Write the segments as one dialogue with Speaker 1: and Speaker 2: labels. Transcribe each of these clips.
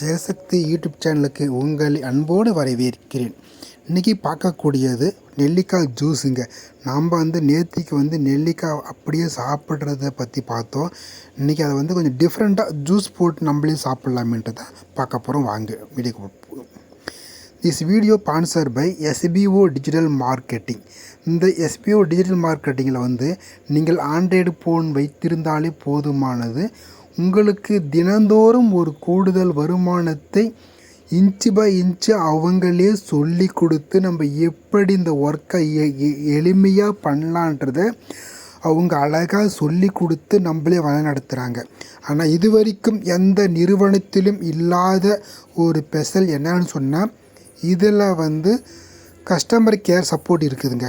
Speaker 1: Jayasakthi YouTube சேனலுக்கு உங்களை அன்போடு வரவேற்கிறேன். இன்றைக்கி பார்க்கக்கூடியது நெல்லிக்காய் ஜூஸுங்க. நாம் வந்து நேத்திக்கு வந்து நெல்லிக்காய் அப்படியே சாப்பிட்றத பற்றி பார்த்தோம். இன்றைக்கி அதை வந்து கொஞ்சம் டிஃப்ரெண்ட்டாக ஜூஸ் போட்டு நம்மளே சாப்பிட்லாமேன்ட்டு தான் பார்க்க போகிறோம் வாங்க video this video sponsor by SPO digital marketing இந்த எஸ்பிஓ டிஜிட்டல் மார்க்கெட்டிங்கில் வந்து நீங்கள் ஆண்ட்ராய்டு ஃபோன் வைத்திருந்தாலே போதுமானது. உங்களுக்கு தினந்தோறும் ஒரு கூடுதல் வருமானத்தை இன்ச்சு பை இன்ச்சு அவங்களே சொல்லி கொடுத்து நம்ம எப்படி இந்த ஒர்க்கை எளிமையாக பண்ணலான்றத அவங்க அழகாக சொல்லி கொடுத்து நம்மளே வழிநடத்துகிறாங்க ஆனால் இது வரைக்கும் எந்த நிறுவனத்திலும் இல்லாத ஒரு ஸ்பெஷல் என்னன்னு சொன்னால் இதில் வந்து கஸ்டமர் கேர் சப்போர்ட் இருக்குதுங்க.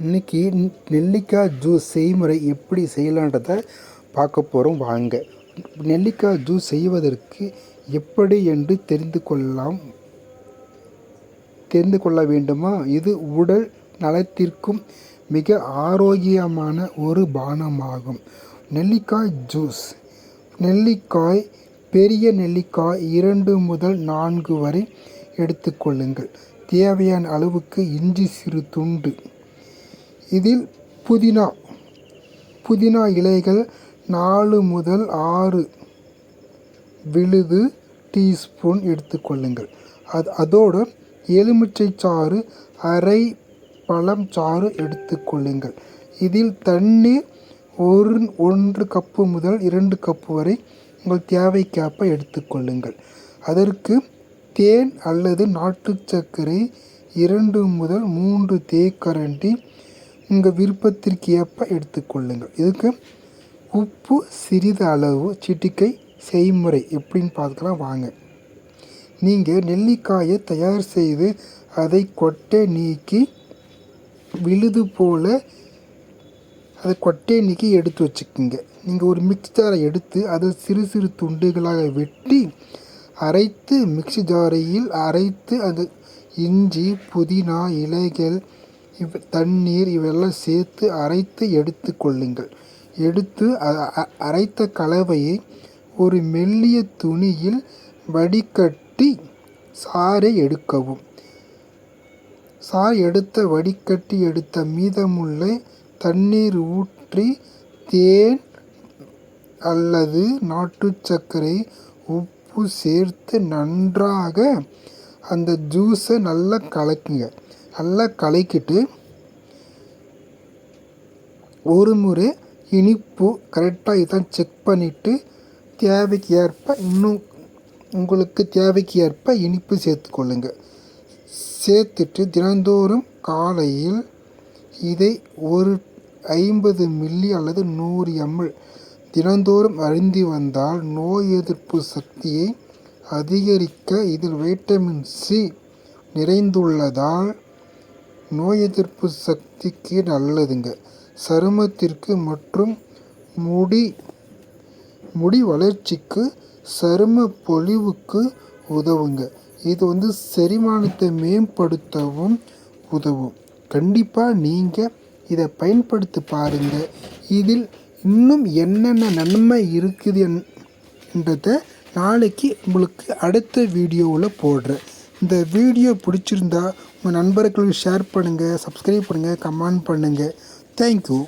Speaker 1: இன்னைக்கு நெல்லிக்காய் ஜூஸ் செய்முறை எப்படி செய்யலான்றதை பார்க்க போகிறோம் வாங்க. நெல்லிக்காய் ஜூஸ் செய்வதற்கு எப்படி என்று தெரிந்து கொள்ளலாம். தெரிந்து கொள்ள வேண்டுமா? இது உடல் நலத்திற்கும் மிக ஆரோக்கியமான ஒரு பானமாகும். நெல்லிக்காய் ஜூஸ். நெல்லிக்காய் பெரிய நெல்லிக்காய் இரண்டு முதல் நான்கு வரை எடுத்துக்கொள்ளுங்கள் தேவையான அளவுக்கு இஞ்சி சிறு துண்டு. இதில் புதினா புதினா இலைகள் நாலு முதல் ஆறு விழுது டீஸ்பூன் எடுத்துக்கொள்ளுங்கள் அது அதோடு எலுமிச்சை சாறு அரை பழம் சாறு எடுத்துக்கொள்ளுங்கள் இதில் தண்ணீர் ஒரு ஒன்று கப்பு முதல் இரண்டு கப்பு வரை உங்கள் தேவைக்கேற்ப எடுத்துக்கொள்ளுங்கள் அதற்கு தேன் அல்லது நாட்டு சர்க்கரை இரண்டு முதல் மூன்று தேக்கரண்டி உங்கள் விருப்பத்திற்கு ஏற்ப எடுத்துக்கொள்ளுங்கள். இதுக்கு உப்பு சிறிது அளவு சிட்டிக்கை செய்முறை எப்படின்னு பார்த்துக்கலாம் வாங்க. நீங்கள் நெல்லிக்காயை தயார் செய்து அதை கொட்டை நீக்கி விழுது போல் அதை கொட்டையை நீக்கி எடுத்து வச்சுக்கோங்க. நீங்கள் ஒரு மிக்சரை எடுத்து அதை சிறு சிறு துண்டுகளாக வெட்டி அரைத்து மிக்ஸி ஜாரையில் அரைத்து அது இஞ்சி புதினா இலைகள் இவ் தண்ணீர் இவையெல்லாம் சேர்த்து அரைத்து எடுத்து கொள்ளுங்கள். எடுத்து அரைத்த கலவையை ஒரு மெல்லிய துணியில் வடிகட்டி சாறை எடுக்கவும். சாறு எடுத்த வடிகட்டி எடுத்த மீதமுள்ள தண்ணீர் ஊற்றி தேன் அல்லது நாட்டு சர்க்கரை உப்பு சேர்த்து நன்றாக அந்த ஜூஸை நல்லா கலக்குங்க. நல்லா கலக்கிட்டு ஒரு முறை இனிப்பு கரெக்டாக இதான் செக் பண்ணிவிட்டு தேவைக்கு ஏற்ப இன்னும் உங்களுக்கு தேவைக்கு ஏற்ப இனிப்பு சேர்த்துக்கொள்ளுங்க சேர்த்துட்டு தினந்தோறும் காலையில் இதை ஒரு ஐம்பது மில்லி அல்லது நூறு எம்எல் தினந்தோறும் அருந்தி வந்தால் நோய் எதிர்ப்பு சக்தியை அதிகரிக்க இதில் வைட்டமின் சி நிறைந்துள்ளதால் நோய் எதிர்ப்பு சக்திக்கு நல்லதுங்க. சருமத்திற்கு மற்றும் முடி முடி வளர்ச்சிக்கு சரும பொலிவுக்கு உதவுங்க. இது வந்து செரிமானத்தை மேம்படுத்தவும் உதவும். கண்டிப்பாக நீங்கள் இதை பயன்படுத்தி பாருங்கள் இதில் இன்னும் என்னென்ன நன்மை இருக்குது என்றதை நாளைக்கு உங்களுக்கு அடுத்த வீடியோவில் போடுறேன். இந்த வீடியோ பிடிச்சிருந்தா உங்கள் நண்பர்களுக்கு ஷேர் பண்ணுங்கள் சப்ஸ்கிரைப் பண்ணுங்கள் கமெண்ட் பண்ணுங்கள் தேங்க்யூ